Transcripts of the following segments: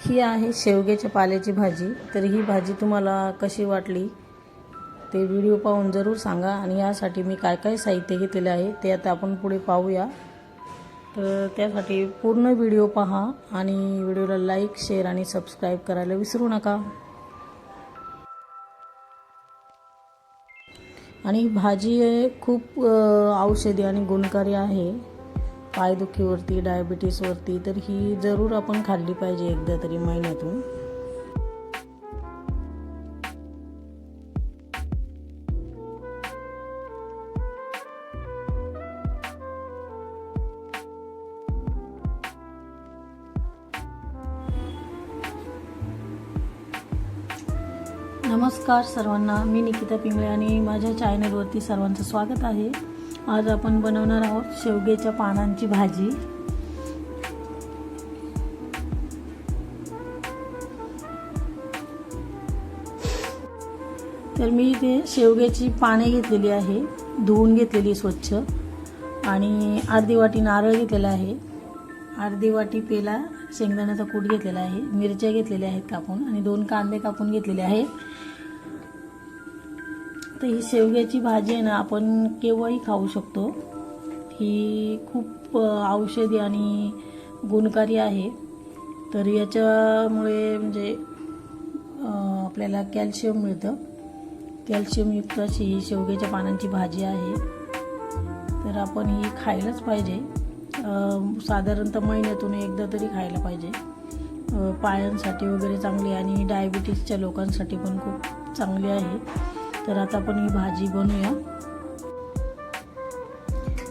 ही आहे शेवग्याच्या पाल्याची भाजी. तर ही भाजी तुम्हाला कशी वाटली ते व्हिडिओ पाहून जरूर सांगा आणि यासाठी मी काय काय साहित्य घेतलेलं आहे ते आता आपण पुढे पाहूया. तर त्यासाठी पूर्ण व्हिडिओ पहा आणि व्हिडिओला लाईक शेअर आणि सबस्क्राईब करायला विसरू नका. आणि भाजी खूप औषधी आणि गुणकारी आहे. पायदुखीवरती डायबिटीसवरती तर ही जरूर आपण खाल्ली पाहिजे एकदा तरी महिन्यातून. नमस्कार सर्वांना मी निकिता पिंगळे आणि माझ्या चॅनलवरती सर्वांचं स्वागत आहे. आज आपण बनवणार आहोत शेवग्याच्या पानांची भाजी. तर मी इथे शेवग्याची पाने घेतलेली आहे धुवून घेतलेली स्वच्छ. आणि अर्धी वाटी नारळ घेतलेला आहे. अर्धी वाटी पेला शेंगदाण्याचा कूट घेतलेला आहे मिरच्या घेतलेल्या आहेत कापून. आणि दोन कांदे कापून घेतलेले आहेत. तर ही शेवग्याची भाजी आहे ना आपण केव्हाही खाऊ शकतो. ही खूप औषधी आणि गुणकारी आहे. तर याच्यामुळे म्हणजे आपल्याला कॅल्शियम मिळतं. कॅल्शियमयुक्त अशी ही शेवग्याच्या पानांची भाजी आहे. तर आपण ही खायलाच पाहिजे. साधारणतः महिन्यातून एकदा तरी खायला पाहिजे. पायांसाठी वगैरे चांगली आणि डायबिटीसच्या लोकांसाठी पण खूप चांगली आहे. तर आता आपण ही भाजी बनवूया.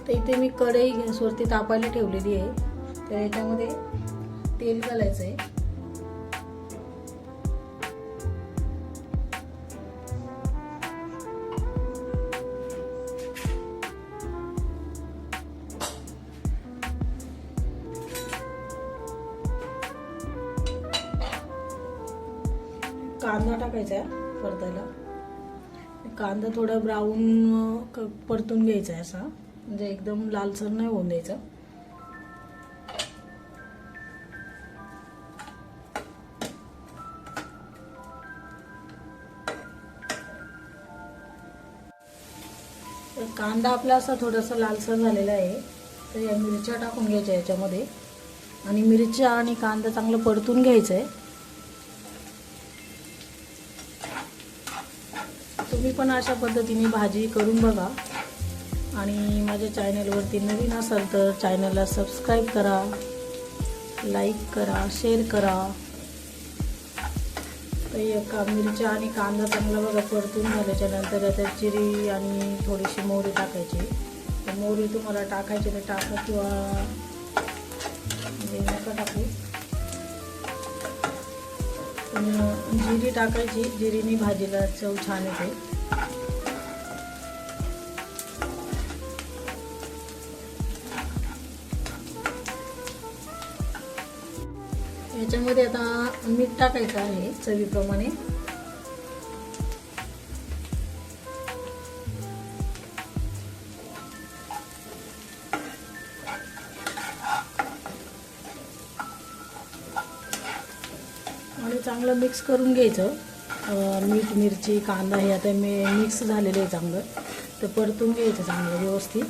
तर इथे मी कढई गॅसवरती तापायला ठेवलेली आहे. तर याच्यामध्ये तेल घालायचं आहे कांदा टाकायचा आहे परतायला कांदा थोडा ब्राऊन परतून घ्यायचा आहे असा. म्हणजे एकदम लालसर नाही होऊन द्यायचा. कांदा आपला असा थोडासा लालसर झालेला आहे. तर या मिरच्या टाकून घ्यायच्या याच्यामध्ये. आणि मिरच्या आणि कांदा चांगलं परतून घ्यायचं आहे तुम्ही पण अशा पद्धतीने भाजी करून बघा. आणि माझ्या चॅनलवरती नवीन असाल तर चॅनलला सबस्क्राईब करा लाईक करा शेअर करा. तर एका मिरच्या आणि कांदा चांगला बघा परतून झाल्याच्यानंतर त्यात आणि थोडीशी मोहरी टाकायची. तर मोहरी तुम्हाला टाकायची तर टाका किंवा म्हणजे नका टाकू. जिरी टाकायची. जिरीने भाजीला चव छान येते. याच्यामध्ये आता मीठ टाकायचं आहे चवीप्रमाणे. आणि चांगलं मिक्स करून घ्यायचं. मीठ मिरची कांदा हे आता मी मिक्स झालेलं आहे चांगलं. तर परतून घ्यायचं चांगलं व्यवस्थित.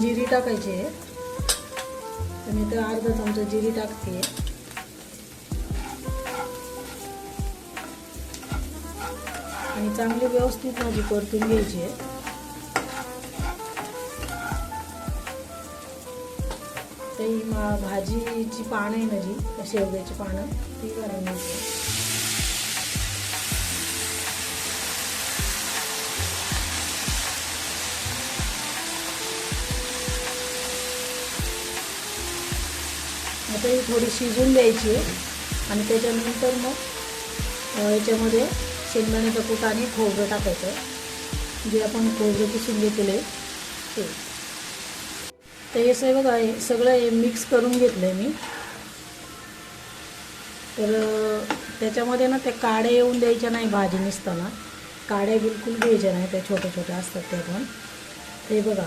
जिरी टाकायची आहे. तर मी तर अर्धा चमचा जिरी टाकते. आणि चांगली व्यवस्थित भाजी परतून घ्यायची आहे. तर ही मा भाजीची पानं आहे ना जी शेवग्याची पानं ती घालून आता ही थोडी शिजून द्यायची आहे. आणि त्याच्यानंतर मग याच्यामध्ये शेंगदाण्याचं कूट आणि खोबरं टाकायचं जे आपण खोबरं किसून घेतले ते. तर हे सगळं बघा हे सगळं हे मिक्स करून घेतलं आहे मी. तर त्याच्यामध्ये ना त्या काड्या येऊन द्यायच्या नाही भाजी निसताना. काड्या बिलकुल घ्यायच्या नाही त्या छोट्या छोट्या असतात त्या पण. ते बघा.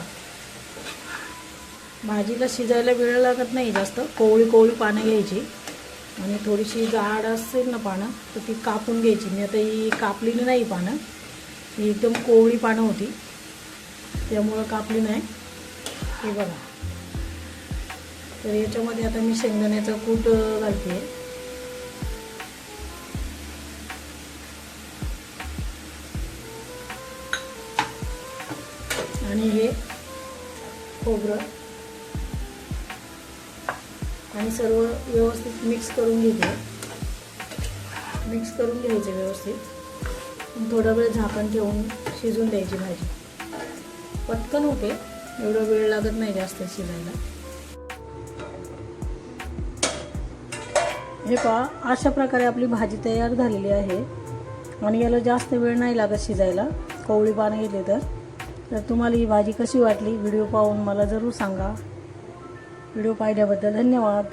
भाजीला शिजायला वेळ लागत नाही जास्त. कोवळी कोवळी पानं घ्यायची. आणि थोडीशी जाड असेल ना पानं तर ती कापून घ्यायची. मी आता ही कापलेली नाही पानं. ही एकदम कोवळी पानं होती. त्यामुळं कापली नाही. हे बघा. तर याच्यामध्ये आता मी शेंगदाण्याचा कूट घालते. आणि हे खोबरं. आणि सर्व व्यवस्थित मिक्स करून घेते. मिक्स करून घ्यायचे व्यवस्थित. थोडा वेळ झाकण ठेवून शिजून द्यायची भाजी. पटकन होते. एवढा वेळ लागत नाही जास्त शिजायला. हे पहा अशा प्रकारे आपली भाजी तयार झालेली आहे. आणि याला जास्त वेळ नाही लागत शिजायला. कोवळी पानं घेतली तर. तर तुम्हाला ही भाजी कशी वाटली? व्हिडिओ पाहून मला जरूर सांगा. व्हिडिओ पाहिल्याबद्दल धन्यवाद.